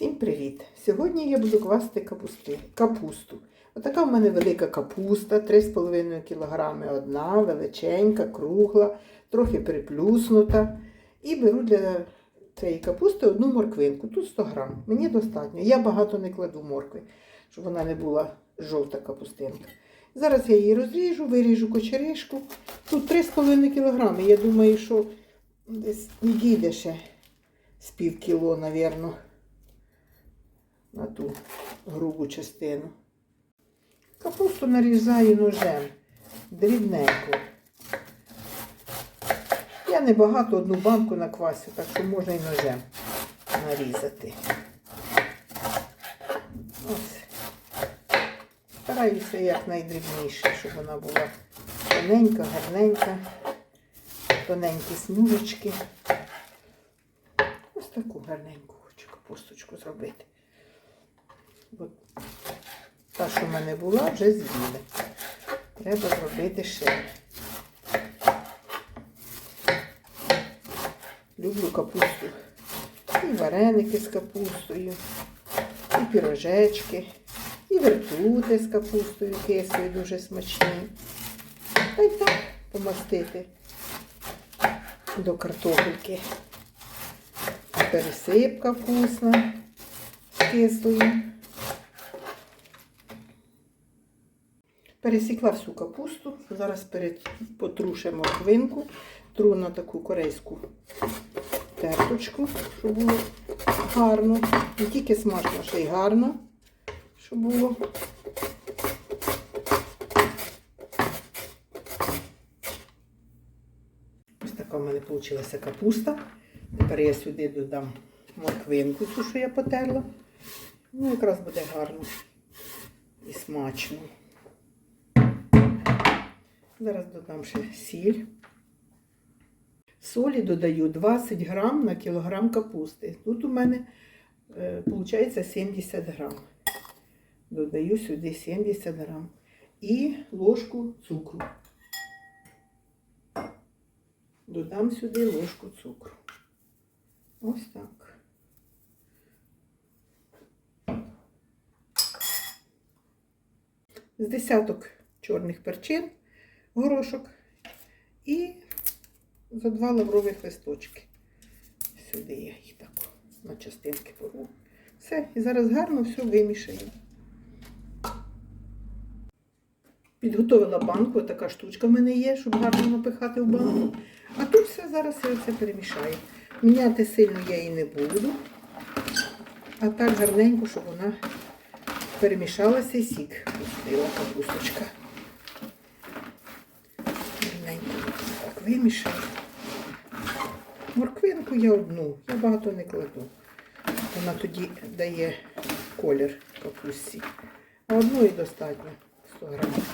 Всім привіт! Сьогодні я буду квасити капусти, капусту. Отака в мене велика капуста, 3,5 кг одна, величенька, кругла, трохи приплюснута. І беру для цієї капусти одну морквинку. Тут 100 грам. Мені достатньо. Я багато не кладу моркви, щоб вона не була жовта капустинка. Зараз я її розріжу, виріжу кочеришку. Тут 3,5 кг. Я думаю, що десь відійде ще з пів кіло, мабуть на ту грубу частину. Капусту нарізаю ножем дрібненько. Я не багато одну банку наквасю, так що можна і ножем нарізати. Ось. Стараюся якнайдрібніше, щоб вона була тоненька, гарненька, тоненькі смужечки. Ось таку гарненьку хочу капусточку зробити. Бо та, що в мене була, вже з'їли. Треба зробити ще. Люблю капусту. І вареники з капустою, і пірожечки, і вертути з капустою кислою дуже смачні. Та й так помастити до картопельки. Пересипка вкусна з кислою. Пересікла всю капусту, зараз перед потрушимо морквинку, тру на таку корейську терточку, щоб було гарно. Не тільки смачно, ще й гарно, щоб було. Ось така в мене вийшла капуста. Тепер я сюди додам морквинку, цю, що я потерла. Ну, якраз буде гарно і смачно. Зараз додам ще сіль. Солі додаю 20 грам на кілограм капусти. Тут у мене виходить 70 грам. Додаю сюди 70 грам. І ложку цукру. Додам сюди ложку цукру. Ось так. З десяток чорних перчин горошок і за два лаврових листочки. Сюди я їх так на частинки порву. Все, і зараз гарно все вимішаю. Підготовила банку, така штучка в мене є, щоб гарно напихати в банку. А тут все зараз я це перемішаю. Міняти сильно я її не буду. А так гарненько, щоб вона перемішалася і сік пустила капусточка. Так, вимішаю. Морквинку я одну, я багато не кладу. Вона тоді дає колір капусті. А одної достатньо 100 грамів.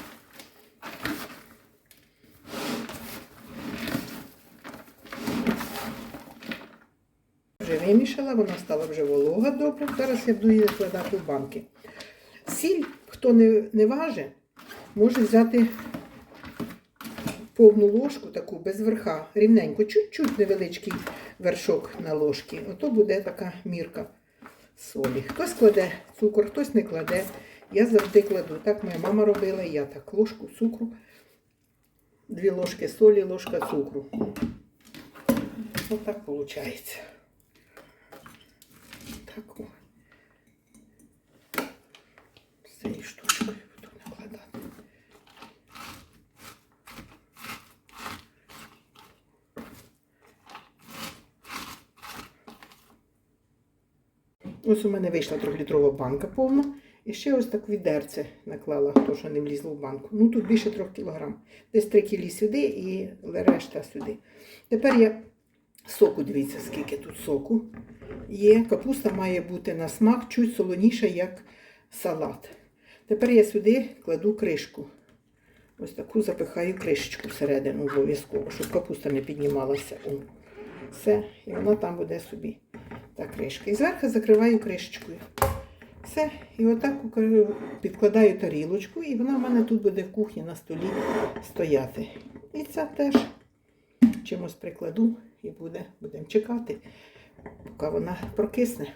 Вже вимішала, вона стала вже волога добре. Зараз я буду її накладати в банки. Сіль, хто не, не важить, може взяти повну ложку, таку без верха, рівненько, чуть-чуть невеличкий вершок на ложці. Ото буде така мірка солі. Хтось кладе цукор, хтось не кладе. Я завжди кладу. Так моя мама робила, я так ложку цукру, дві ложки солі, ложка цукру. Ось так виходить. Так о. З цією штучкою буду накладати. Ось у мене вийшла трьохлітрова банка повна. І ще ось так відерце наклала, то, що не влізло в банку. Ну тут більше 3 кг. Десь 3 кг сюди і решта сюди. Тепер я соку, дивіться, скільки тут соку є. Капуста має бути на смак чуть солоніша, як салат. Тепер я сюди кладу кришку. Ось таку запихаю кришечку всередину обов'язково, щоб капуста не піднімалася. Все, і вона там буде собі та кришка. І зверху закриваю кришечкою. Все, і отак підкладаю тарілочку, і вона в мене тут буде в кухні на столі стояти. І це теж чимось прикладу і буде, будемо чекати, поки вона прокисне.